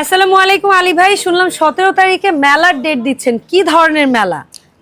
আসসালামু আলাইকুম আলী ভাই শুনলাম সতেরো তারিখে মেলার ডেট দিচ্ছেন। কি ধরনের মেলা?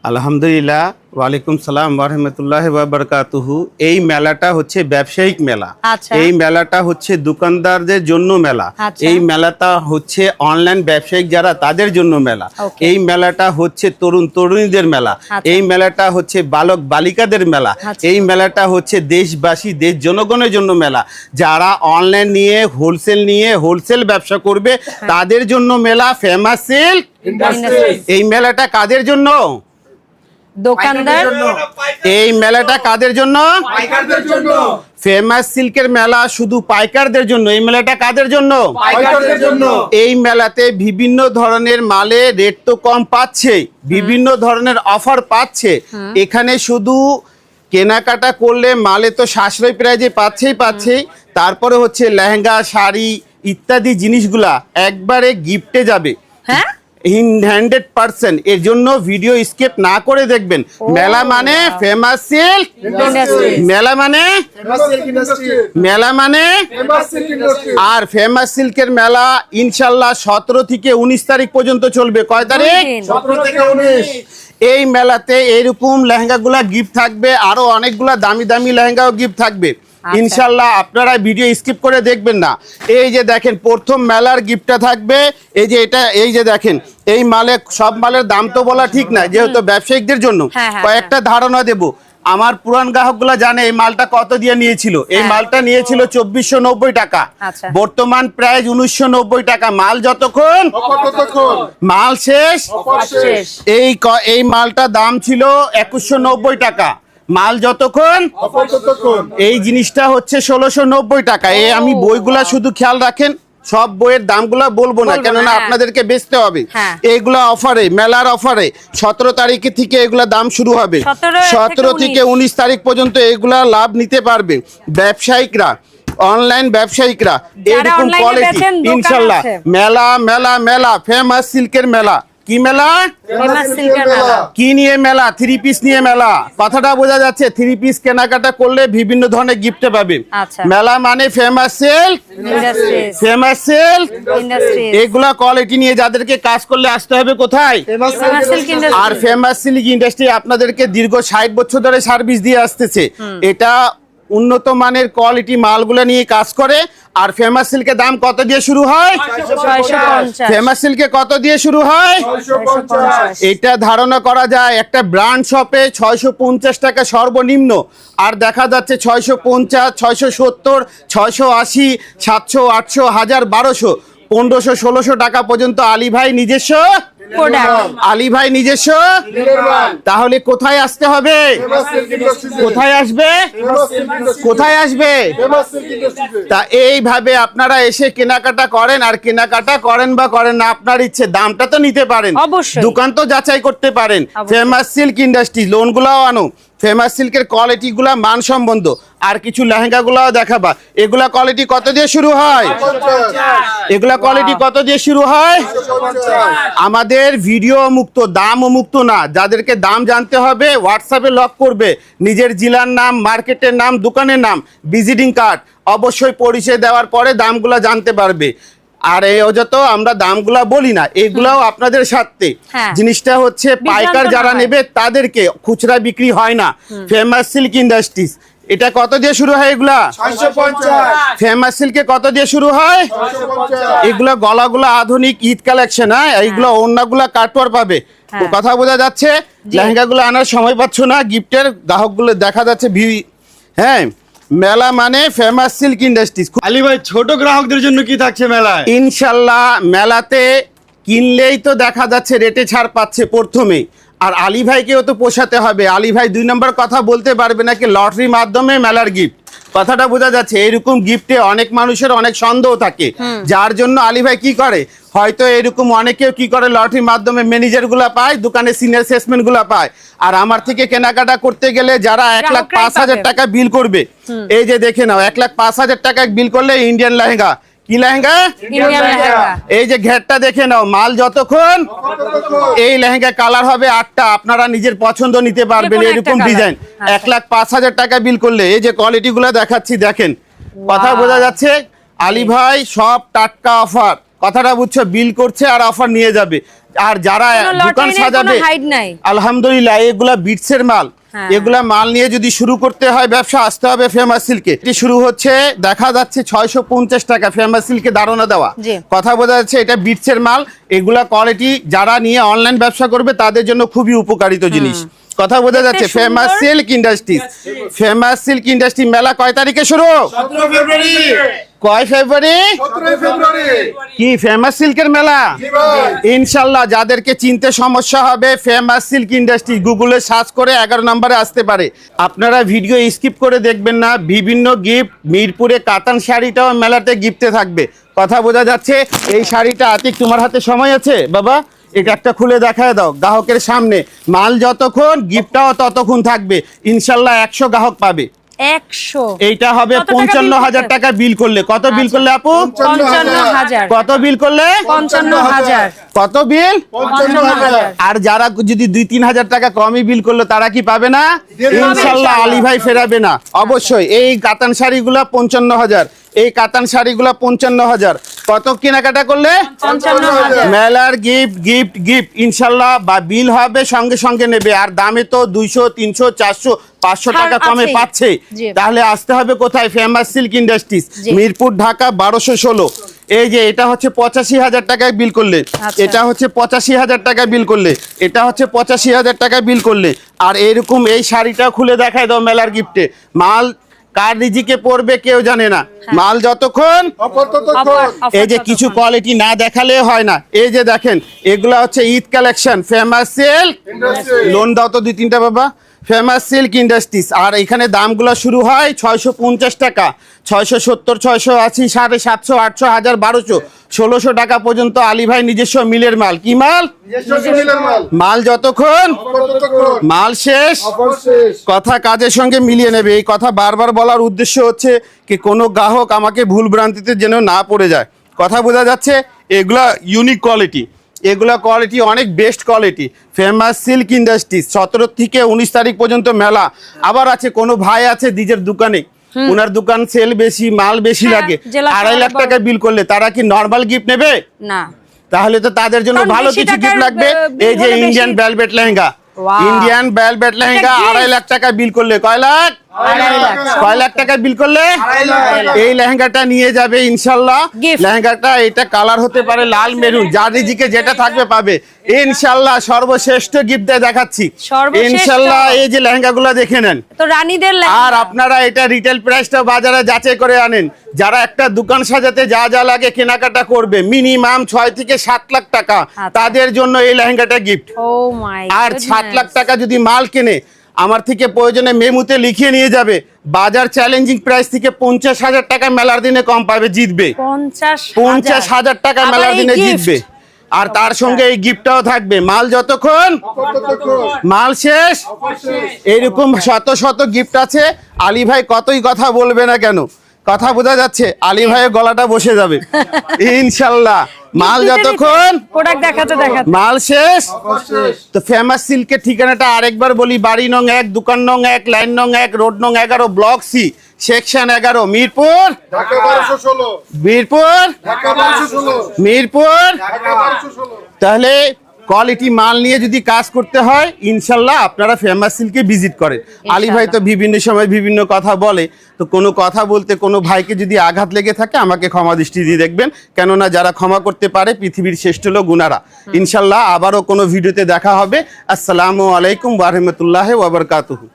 আলহামদুলিল্লাহ ওয়ালাইকুম সালাম রহমতুল্লাহ বারকাতুহু এই মেলাটা হচ্ছে ব্যবসায়িক মেলা আচ্ছা। এই মেলাটা হচ্ছে দোকানদারদের জন্য মেলা আচ্ছা। এই মেলাটা হচ্ছে অনলাইন ব্যবসায়িক যারা তাদের জন্য মেলা এই মেলাটা হচ্ছে তরুণ তরুণীদের মেলা আচ্ছা। এই মেলাটা হচ্ছে বালক বালিকাদের মেলা। এই মেলাটা হচ্ছে দেশবাসী দেশ জনগণের জন্য মেলা যারা অনলাইন নিয়ে হোলসেল নিয়ে হোলসেল ব্যবসা করবে হ্যাঁ। তাদের জন্য মেলা ফেমাস সেল এই মেলাটা কাদের জন্য দোকানদার? এই মেলাটা কাদের জন্য? পাইকারদের জন্য। ফেমাস সিল্কের মেলা শুধু পাইকারদের জন্য। এই মেলাটা কাদের জন্য? পাইকারদের জন্য। এই মেলাতে বিভিন্ন ধরনের মালে রেট তো কম পাচ্ছে বিভিন্ন ধরনের অফার পাচ্ছে। এখানে শুধু কেনাকাটা করলে মালে তো সাশ্রয় প্রাইজে পাচ্ছেই পাচ্ছেই তারপরে হচ্ছে লেহেঙ্গা শাড়ি ইত্যাদি জিনিসগুলা একবারে গিফটে যাবে। হ্যাঁ? হান্ড্রেড পার্সেন্ট এর জন্য ভিডিও স্কিপ না করে দেখবেন। মেলা মানে ফেমাস সিল্ক মেলা মানে? ফেমাস সিল্ক ইন্ডাস্ট্রি মেলা মানে? ফেমাস সিল্ক ইন্ডাস্ট্রি আর ফেমাস সিল্কের মেলা ইনশাল্লাহ সতেরো থেকে উনিশ তারিখ পর্যন্ত চলবে। কয় তারিখ? সতেরো থেকে উনিশ। এই মেলাতে এইরকম লেহেঙ্গাগুলা গিফট থাকবে। আরও অনেকগুলা দামি দামি লেহেঙ্গাও গিফট থাকবে। ইনশাল্লাহ আপনারা ভিডিও স্কিপ করে দেখবেন না। এই যে দেখেন প্রথম মেলার গিফটটা থাকবে। এই যে এটা এই যে দেখেন এই মালে সব মালের দাম তো বলা ঠিক না যেহেতু ব্যবসায়িকদের জন্য। হ্যাঁ, হ্যাঁ, কয়েকটা ধারণা দেব। আমার পুরান গ্রাহকগুলা জানে এই মালটা কত দিয়ে নিয়েছিল। এই হ্যাঁ। মালটা নিয়েছিল চব্বিশশো নব্বই টাকা। আচ্ছা। বর্তমান প্রাইস উনিশশো নব্বই টাকা। মাল যতক্ষণ মাল শেষ। এই ক- এই মালটা দাম ছিল একুশশো নব্বই টাকা। মাল যতক্ষণ? এই জিনিসটা হচ্ছে ষোলোশো নব্বই টাকা। এই আমি বইগুলা শুধু খেয়াল রাখেন সব বইয়ের দামগুলা বলব না কেননা হ্যাঁ। আপনাদেরকে বেচতে হবে। হ্যাঁ। এইগুলা অফারে মেলার অফারে সতেরো তারিখে থেকে এগুলা দাম শুরু হবে। সতেরো থেকে উনিশ। তারিখ পর্যন্ত এগুলা লাভ নিতে পারবে ব্যবসায়িকরা অনলাইন ব্যবসায়িকরা। এরকম কোয়ালিটি ইনশাল্লাহ। মেলা মেলা মেলা ফেমাস সিল্কের মেলা। কি মেলা? মেলা। কি নিয়ে মেলা? থ্রি পিস নিয়ে মেলা। কথাটা বোঝা যাচ্ছে থ্রি পিস কেনাকাটা করলে বিভিন্ন ধরনের গিফটে পাবে। আচ্ছা। মেলা মানে ফেমাস সেল ফেমাস সেল এগুলা কোয়ালিটি নিয়ে যাদেরকে কাজ করলে আসতে হবে কোথায়? আর ফেমাস সিল্ক ইন্ডাস্ট্রি আপনাদেরকে দীর্ঘ ষাট বছর ধরে সার্ভিস দিয়ে আসতেছে। এটা উন্নত মানের কোয়ালিটি মালগুলো নিয়ে কাজ করে। আর ফেমাস সিল্কের দাম কত দিয়ে শুরু হয়? ফেমাস সিল্কে কত দিয়ে শুরু হয়? এটা ধারণা করা যায় একটা ব্র্যান্ড শপে ছয়শো পঞ্চাশ টাকা সর্বনিম্ন। আর দেখা যাচ্ছে ছয়শো পঞ্চাশ ছয়শো সত্তর ছয়শো আশি সাতশো আটশো হাজার বারোশো পনেরোশো ষোলোশো টাকা পর্যন্ত আলী ভাই নিজস্ব। আলী ভাই নিজস্ব? তাহলে কোথায় আসতে হবে? কোথায় আসবে? কোথায় আসবে? তা এইভাবে আপনারা এসে কেনাকাটা করেন আর কেনাকাটা করেন বা করেন না আপনার ইচ্ছে দামটা তো নিতে পারেন। দোকান তো যাচাই করতে পারেন। ফেমাস সিল্ক ইন্ডাস্ট্রি লোনগুলাও আনো। ফেমাস সিল্কের কোয়ালিটি গুলা মান সম্বন্ধ আর কিছু লেহেঙ্গা গুলাও দেখাবা। এগুলা কোয়ালিটি কত দিয়ে শুরু হয়? এগুলা কোয়ালিটি কত দিয়ে শুরু হয়? আমাদের ভিডিও মুক্ত দাম মুক্ত না। যাদেরকে দাম জানতে হবে হোয়াটসঅ্যাপে লক করবে। নিজের জেলার নাম মার্কেটের নাম দোকানের নাম ভিজিটিং কার্ড অবশ্যই পরিচয় দেওয়ার পরে দামগুলা জানতে পারবে। আর এই অযত আমরা দামগুলা বলি না এগুলাও আপনাদের স্বার্থে। হ্যাঁ। জিনিসটা হচ্ছে পাইকার যারা নেবে তাদেরকে খুচরা বিক্রি হয় না। ফেমাস সিল্ক ইন্ডাস্ট্রিজ এটা কত দিয়ে শুরু হয় এগুলা? ফেমাস সিল্কে কত দিয়ে শুরু হয়? এগুলো গলাগুলো আধুনিক ঈদ কালেকশন হ্যাঁ? এইগুলো ওড়নাগুলো কাটোয়ার পাবে। হ্যাঁ। কথা বোঝা যাচ্ছে? লেহেঙ্গাগুলো আনার সময় পাচ্ছ না গিফটের গ্রাহকগুলো দেখা যাচ্ছে ভিউ হ্যাঁ? মেলা মানে ফেমাস সিল্ক ইন্ডাস্ট্রিজ আলী ভাই ছোট গ্রাহকদের জন্য কি থাকছে মেলা ইনশাল্লাহ মেলাতে কিনলেই তো দেখা যাচ্ছে রেটে ছাড় পাচ্ছে প্রথমে। আর আলী ভাইকেও তো পোষাতে হবে। আলী ভাই দুই নম্বর কথা বলতে পারবে নাকি? লটারির মাধ্যমে মেলার গিফট কথাটা বোঝা যাচ্ছে এরকম গিফটে অনেক মানুষের অনেক সন্দেহ থাকে। যার জন্য আলী ভাই কি করে? হয়তো এরকম অনেকেও কি করে লটারির মাধ্যমে ম্যানেজারগুলা পায় দোকানে সিনিয়র সেলসম্যানগুলা পায়। আর আমার থেকে কেনাকাটা করতে গেলে যারা এক লাখ পাঁচ হাজার টাকা বিল করবে। এই যে দেখে নাও এক লাখ পাঁচ হাজার টাকা বিল করলে ইন্ডিয়ান লেহেঙ্গা। কি লেহেঙ্গা? এই যে ঘেরটা দেখে নাও মাল যতক্ষণ এই লেহেঙ্গা কালার হবে আটটা আপনারা নিজের পছন্দ নিতে পারবেন এরকম ডিজাইন আচ্ছা। এক লাখ পাঁচ হাজার টাকা বিল করলে এই যে কোয়ালিটি গুলো দেখাচ্ছি দেখেন। কথা বোঝা যাচ্ছে আলী ভাই সব টাটকা অফার কথাটা বুঝছ বিল করছে আর অফার নিয়ে যাবে। আর যারা দোকান সাজাবে আলহামদুলিল্লাহ এগুলা বিটসের মাল। হ্যাঁ। এগুলা মাল নিয়ে যদি শুরু করতে হয় ব্যবসা আসতে হবে ফেমাস সিল্কে। এটি শুরু হচ্ছে দেখা যাচ্ছে ছয়শো পঞ্চাশ টাকা ফেমাস সিল্কে ধারণা দেওয়া। কথা বোঝা যাচ্ছে এটা বিটসের মাল। এগুলা কোয়ালিটি যারা নিয়ে অনলাইন ব্যবসা করবে তাদের জন্য খুবই উপকারিত জিনিস। কথা বোঝা যাচ্ছে famous silk industries famous silk industry মেলা কয় তারিখে শুরু? কয় ফেব্রুয়ারি? কি ফেমাস সিল্কের মেলা? ইনশাল্লাহ যাদেরকে চিনতে সমস্যা হবে ফেমাস সিল্ক ইন্ডাস্ট্রি গুগলে সার্চ করে এগারো নম্বরে আসতে পারে। আপনারা ভিডিও স্কিপ করে দেখবেন না বিভিন্ন গিফট মিরপুরে কাতান শাড়িটাও মেলাতে গিফটে থাকবে। কথা বোঝা যাচ্ছে এই শাড়িটা আতিক তোমার হাতে সময় আছে? বাবা এটা একটা খুলে দেখায় দাও গ্রাহকের সামনে। মাল যতক্ষণ গিফটটাও ততক্ষণ থাকবে। ইনশাল্লাহ একশো গ্রাহক পাবে। একশো। এইটা হবে কত পঞ্চান্ন হাজার টাকা বিল করলে। কত বিল করলে আপু? পঞ্চান্ন হাজার কত বিল করলে? পঞ্চান্ন হাজার কত বিল আর যারা যদি দুই তিন হাজার টাকা কমই বিল করল তারা কি পাবে না? ইনশাল্লাহ আলী ভাই ফেরাবে না। অবশ্যই এই কাতান শাড়িগুলা পঞ্চান্ন হাজার এই কাতান শাড়িগুলা পঞ্চান্ন হাজার কত কেনাকাটা করলে? মেলার গিফট গিফট গিফট ইনশাল্লাহ বা বিল হবে সঙ্গে সঙ্গে নেবে। আর দামে তো দুইশো তিনশো চারশো পাঁচশো টাকা কমে পাচ্ছে। তাহলে আসতে হবে কোথায়? Famous silk industries Mirpur Dhaka বারোশো ষোলো। এই যে এটা হচ্ছে পঁচাশি হাজার টাকায় বিল করলে। আচ্ছা। এটা হচ্ছে পঁচাশি হাজার টাকায় বিল করলে। এটা হচ্ছে পঁচাশি হাজার টাকায় বিল করলে। আর এরকম এই শাড়িটা খুলে দেখায় দাও মেলার গিফটে মাল কার রিজিকে পড়বে কেউ জানে না। মাল যতক্ষণ এই যে কিছু কোয়ালিটি না দেখালে হয় না। এই যে দেখেন এগুলা হচ্ছে Eid collection famous sale loan দাও তো দুই তিনটা বাবা। ফেমাস সিল্ক ইন্ডাস্ট্রিজ আর এখানে দামগুলো শুরু হয় ছয়শো পঞ্চাশ টাকা। ছয়শো সত্তর ছয়শো আশি সাড়ে সাতশো আটশো হাজার বারোশো। ষোলোশো টাকা পর্যন্ত আলী ভাই নিজস্ব মিলের মাল। কি মাল? মাল। যতক্ষণ? মাল শেষ? শেষ। কথা কাজের সঙ্গে মিলিয়ে নেবে। এই কথা বারবার বলার উদ্দেশ্য হচ্ছে কি কোনো গ্রাহক আমাকে ভুল ভ্রান্তিতে যেন না পড়ে যায়। কথা বোঝা যাচ্ছে এগুলা ইউনিক কোয়ালিটি এগুলা কোয়ালিটি অনেক best quality famous silk industry সতেরো থেকে উনিশ তারিখ পর্যন্ত মেলা। আবার আছে কোনো ভাই আছে নিজের দোকানে। ওনার দোকান সেল বেশি মাল বেশি হ্যাঁ, লাগে। আড়াই লাখ টাকা বিল করলে তারা কি নর্মাল গিফট নেবে? না। তাহলে তো তাদের জন্য ভালো কিছু গিফট লাগবে। এই যে Indian velvet lehenga. Indian velvet lehenga আড়াই লাখ টাকা বিল করলে কয় লাখ? আড়াই লাখ। কয় লাখ টাকা বিল করলে এই লেহেঙ্গাটা নিয়ে যাবে ইনশাল্লাহ। লেহেঙ্গাটা এটা কালার হতে পারে লাল মেরুন যার রিজিকে যেটা থাকবে পাবে। ইনশাল্লাহ সর্বশ্রেষ্ঠ গিফট দেখাচ্ছি। সর্বশ্রেষ্ঠ? ইনশাল্লাহ এই যে লেহেঙ্গাগুলো দেখে নেন। তো রানীদের আর আপনারা এটা রিটেল প্রাইসটা বাজারে যাচাই করে আনেন। যারা একটা দোকান সাজাতে যা যা লাগে কেনাকাটা করবে মিনিমাম ছয় থেকে সাত লাখ টাকা। আচ্ছা। তাদের জন্য এই লেহেঙ্গাটা গিফট আর সাত লাখ টাকা যদি মাল কেনে আমার থেকে প্রয়োজনে মেমুতে লিখিয়ে নিয়ে যাবে। বাজার চ্যালেঞ্জিং প্রাইস থেকে পঞ্চাশ হাজার টাকা মেলার দিনে কম পাবে জিতবে। পঞ্চাশ হাজার। টাকা মেলার দিনে জিতবে। আর তার সঙ্গে এই গিফটটাও থাকবে। মাল যতক্ষণ? মাল শেষ? এইরকম শত শত গিফট আছে। আলী ভাই কতই কথা বলবে না কেন? কথা বোঝা যাচ্ছে আলী ভাইয়ের গলাটা বসে যাবে। ইনশাল্লাহ। মাল যতক্ষণ প্রোডাক্ট দেখাতে দেখাতে। মাল শেষ তো ফেমাস সিল্কের ঠিকানাটা আরেকবার বলি বাড়ি নং এক দোকান নং এক লাইন নং এক রোড নং এগারো ব্লক সি সেকশন এগারো মিরপুর। মিরপুর। মিরপুর। তাহলে কোয়ালিটি মাল নিয়ে যদি কাজ করতে হয় ইনশাল্লাহ আপনারা ফেমাস সিল্কে ভিজিট করেন আলী ভাই তো বিভিন্ন সময় বিভিন্ন কথা বলে তো কোনো কথা বলতে কোনো ভাইকে যদি আঘাত লেগে থাকে আমাকে ক্ষমা দৃষ্টি দিয়ে দেখবেন। কেননা যারা ক্ষমা করতে পারে পৃথিবীর শ্রেষ্ঠ হলো গুনারা। ইনশাল্লাহ আবারও কোনো ভিডিওতে দেখা হবে। আসসালামু আলাইকুম ওয়া ওবরকাতহু